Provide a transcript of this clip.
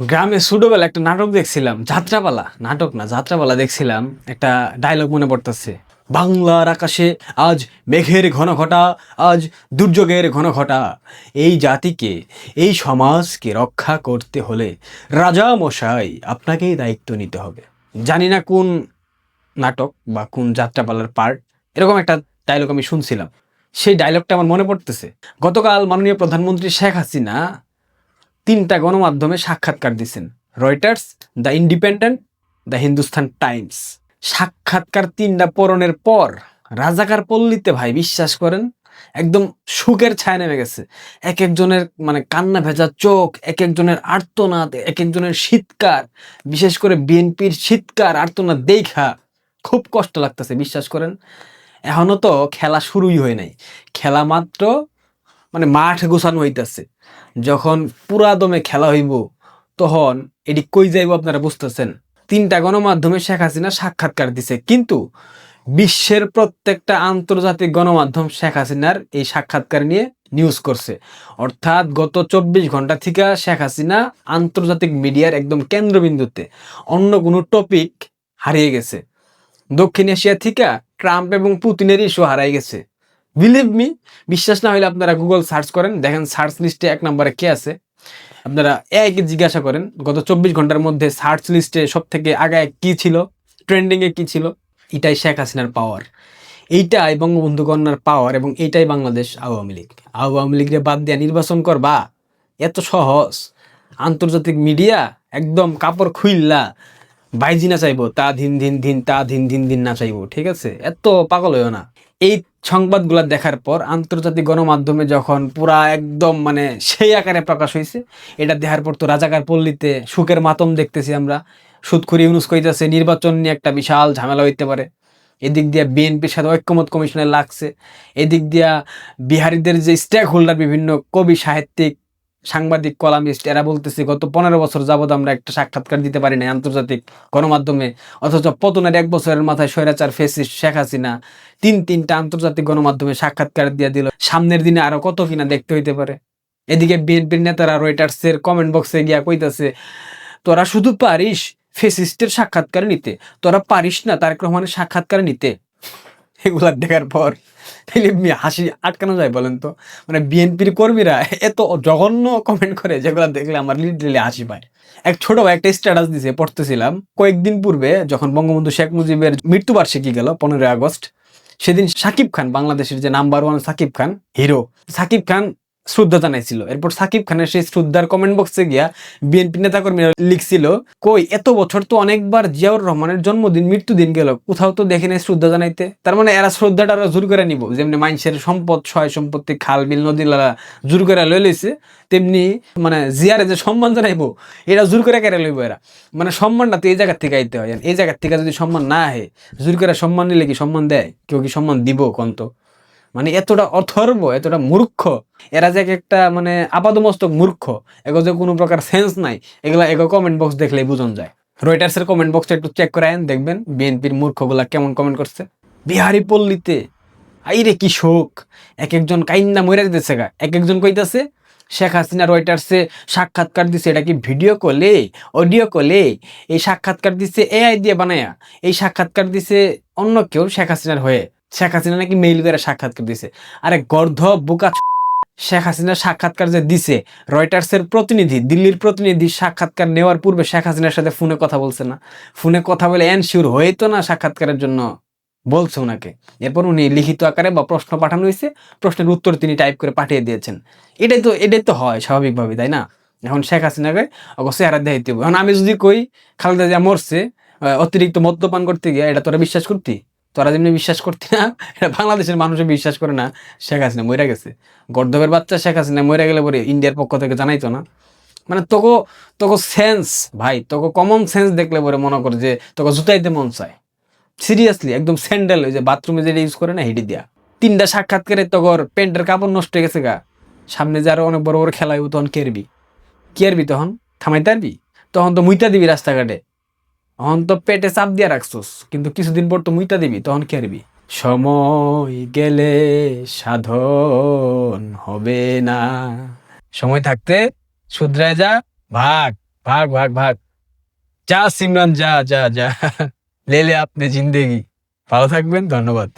গ্রামে ছোটবেলা একটা নাটক দেখছিলাম, যাত্রাপালা। নাটক না, যাত্রাপালা দেখছিলাম, একটা ডায়লগ মনে পড়তেছে। বাংলার আকাশে আজ মেঘের ঘন ঘটা আজ দুর্যোগের ঘন ঘটা এই জাতিকে, এই সমাজকে রক্ষা করতে হলে রাজা মশাই আপনাকেই দায়িত্ব নিতে হবে। জানি না কোন নাটক বা কোন যাত্রাপালার পার্ট এরকম একটা ডায়লগ আমি শুনছিলাম। সেই ডায়লগটা আমার মনে পড়তেছে। গতকাল মাননীয় প্রধানমন্ত্রী শেখ হাসিনা তিনটা গণমাধ্যমে সাক্ষাৎকার দিয়েছেন Reuters the Independent the Hindustan Times সাক্ষাৎকার তিনটা পূরণের পর রাজাকার পল্লীতে ভাই, বিশ্বাস করেন, একদম সুখের ছায়া নেমে গেছে। এক একজনের মানে কান্না ভেজা চোখ, এক একজনের আর্তনাদ, এক একজনের শীতকার বিশেষ করে বিএনপির শীতকার আর্তনাদ দেখা খুব কষ্ট লাগতেছে, বিশ্বাস করেন। এখনও তো খেলা শুরুই হয় নাই। খেলা মাত্র মানে মাঠ গোছানো হইতাছে। যখন পুরা দমে খেলা হইব, তখন এটি কই যাইব আপনারা বুঝতেছেন? তিনটা গণমাধ্যমে শেখ হাসিনা সাক্ষাৎকার দিছে। কিন্তু বিশ্বের প্রত্যেকটা আন্তর্জাতিক গণমাধ্যম শেখ হাসিনার এই সাক্ষাৎকার নিয়ে নিউজ করছে। অর্থাৎ গত চব্বিশ ঘণ্টা থেকে শেখ হাসিনা আন্তর্জাতিক মিডিয়ার একদম কেন্দ্রবিন্দুতে অন্য কোনো টপিক হারিয়ে গেছে। দক্ষিণ এশিয়া থেকে ট্রাম্প এবং পুতিনের ইস্যু হারাই গেছে। বিলিভ মি বিশ্বাস না হলে আপনারা গুগল সার্চ করেন। দেখেন সার্চ লিস্টে এক নম্বরে কে আছে? আপনারা একে জিজ্ঞাসা করেন। গত চব্বিশ ঘণ্টার মধ্যে সার্চ লিস্টে সব থেকে আগায় কি ছিল? ট্রেন্ডিংয়ে কি ছিল? এটাই শেখ হাসিনার পাওয়ার এইটাই বঙ্গবন্ধু কন্যার পাওয়ার এবং এইটাই বাংলাদেশ আওয়ামী লীগ। আওয়ামী লীগের বাদ দিয়ে নির্বাচন করবা? এত সহজ। আন্তর্জাতিক মিডিয়া একদম কাপড় খুইল্লা। বাইজি না চাইব, তা ধিন ধিন ধিন, তা ধিন ধিন ধিন না চাইব, ঠিক আছে? এত পাগল হইও না। এই সংবাদগুলো দেখার পর আন্তর্জাতিক গণমাধ্যমে যখন পুরা একদম মানে সেই আকারে প্রকাশ হয়েছে এটা দেখার পর তো রাজাকার পল্লীতে সুখের মাতম দেখতেছি আমরা। সুৎখুরি ইউনুস কইতেছে, নির্বাচন নিয়ে একটা বিশাল ঝামেলা হইতে পারে। এদিক দিয়া বিএনপির সাথে ঐক্যমত কমিশনে লাগছে। এদিক দিয়া বিহারিদের যে স্টেক হোল্ডার বিভিন্ন কবি, সাহিত্যিক সাংবাদিক, কলামিস্ট, এরা বলতেছে, গত পনেরো বছর যাবত আমরা একটা সাক্ষাৎকার দিতে পারি না আন্তর্জাতিক গণমাধ্যমে। অথচ পতনের এক বছরের মাথায় স্বৈরাচার ফেসিস শেখ হাসিনা তিন তিনটা আন্তর্জাতিক গণমাধ্যমে সাক্ষাৎকার দিয়ে দিল। সামনের দিনে আরও কত কিনা দেখতে হইতে পারে। এদিকে বিএনপির নেতারা রয়টার্সের কমেন্ট বক্সে গিয়া কইতাছে, তোরা শুধু পারিস ফেসিস্টের সাক্ষাৎকার নিতে, তোরা পারিস না তারেক রহমানের সাক্ষাৎকার নিতে। এগুলা দেখার পর ফিলিপ হাসি আটকানো যায় বলেন তো? মানে বিএনপির কর্মীরা এত জঘন্য কমেন্ট করে যেগুলো দেখলে আমার লিটারেলি হাসি পায়। এক ছোট একটা স্ট্যাটাস দিছে, পড়তেছিলাম। কয়েকদিন পূর্বে যখন বঙ্গবন্ধু শেখ মুজিবের মৃত্যুবার্ষিকী গেল, পনেরোই আগস্ট, সেদিন সাকিব খান, বাংলাদেশের যে number one Shakib Khan hero Shakib Khan শ্রদ্ধা জানাইছিল এরপর সাকিব খানের সেই শ্রদ্ধার কমেন্ট বক্সে গিয়া বিএনপি নেতাকর্মীরা লিখছিল, কই, এত বছর তো অনেকবার জিয়াউর রহমানের জন্মদিন, মৃত্যুদিন গেল, কোথাও তো দেখে নাই শ্রদ্ধা জানাইতে। তার মানে এরা শ্রদ্ধাটা আরও জোর করে নিব, যেমনি মানুষের সম্পদ, সয় সম্পত্তি, খাল, বিল, নদী লালা জোর করে লই লইছে, তেমনি মানে জিয়ারে যে সম্মান জানাইবো, এরা জোর করে কেড়ে লইব এরা। মানে সম্মানটা তো এই জায়গার থেকে আইতে হয় এই জায়গার থেকে যদি সম্মান না আহে, জোর করে সম্মান নিলে কি সম্মান দেয়? কেউ কি সম্মান দিব কন্ত? মানে এতটা অথর্ব, এতটা মূর্খ। এরা যে এক একটা মানে আপাদমস্তক মূর্খ, এগো যে কোনো প্রকার সেন্স নাই, এগুলা এগো কমেন্ট বক্স দেখলেই বুঝন যায়। রয়টার্সের কমেন্ট বক্সটা একটু চেক করে আইন দেখবেন বিএনপির মূর্খগুলা কেমন কমেন্ট করছে। বিহারি পল্লীতে, আইরে কি শোক, এক একজন কাইন্না মরে দিতেছে গা। এক একজন কইতাছে, শেখ হাসিনা রয়টার্সে সাক্ষাৎকার দিছে, এটা কি ভিডিও কলে অডিও কলে এই সাক্ষাৎকার দিছে এআই দিয়ে বানায়া, এই সাক্ষাৎকার দিছে অন্য কেউ, শেখ হাসিনার হয়ে। শেখ হাসিনা নাকি মেইল করে সাক্ষাৎকার দিছে। আরে গর্ধ বোকা শেখ হাসিনা সাক্ষাৎকার যে দিছে, রয়টার্সের প্রতিনিধি, দিল্লির প্রতিনিধি সাক্ষাৎকার নেওয়ার পূর্বে শেখ হাসিনার সাথে ফোনে কথা বলছে না। ফোনে কথা বলে এনশিওর হয়তো না সাক্ষাৎকারের জন্য। বলছে ওনাকে। এরপর উনি লিখিত আকারে বা প্রশ্ন পাঠানো হয়েছে, প্রশ্নের উত্তর তিনি টাইপ করে পাঠিয়ে দিয়েছেন। এটাই তো এটাই তো হয় স্বাভাবিকভাবে তাই না? এখন শেখ হাসিনাকে অবশ্যই চেহারা দেখাইতে হবে। এখন আমি যদি কই, খালেদা জিয়া মরছে অতিরিক্ত মদ্যপান করতে গিয়ে, এটা তোরা বিশ্বাস করতি? তোরা যেমনি বিশ্বাস করতি না, এটা বাংলাদেশের মানুষে বিশ্বাস করে না, শেখ হাসিনা মরে গেছে। গর্ধবের বাচ্চা শেখ হাসিনা মরে গেলে পরে ইন্ডিয়ার পক্ষ থেকে জানাইতো না। মানে তোকে তোকে সেন্স ভাই, তোকে কমন সেন্স দেখলে পরে মনে করে যে তোকে জুতাইতে মন চায়। সিরিয়াসলি একদম স্যান্ডেল ওই যে বাথরুমে যেটা ইউজ করে না, হেঁটে দিয়া। তিনটা সাক্ষাৎকারে তোর প্যান্টের কাপড় নষ্ট হয়ে গেছে গা। সামনে যে আরও অনেক বড় বড় খেলা তখন কেরবি। কেরবি তখন? থামাইতে পারবি? তখন তো মুইতা দিবি রাস্তাঘাটে। তখন তো পেটে চাপ দিয়ে রাখছোস, কিন্তু কিছুদিন পর তো মুইটা দিবি তখন কেরবি সময় গেলে সাধন হবে না। সময় থাকতে শুধরায় যা, ভাগ ভাগ ভাগ ভাগ। যা, সিমরান, যা যা যা। লে লে আপনি জিন্দেগি। ভালো থাকবেন, ধন্যবাদ।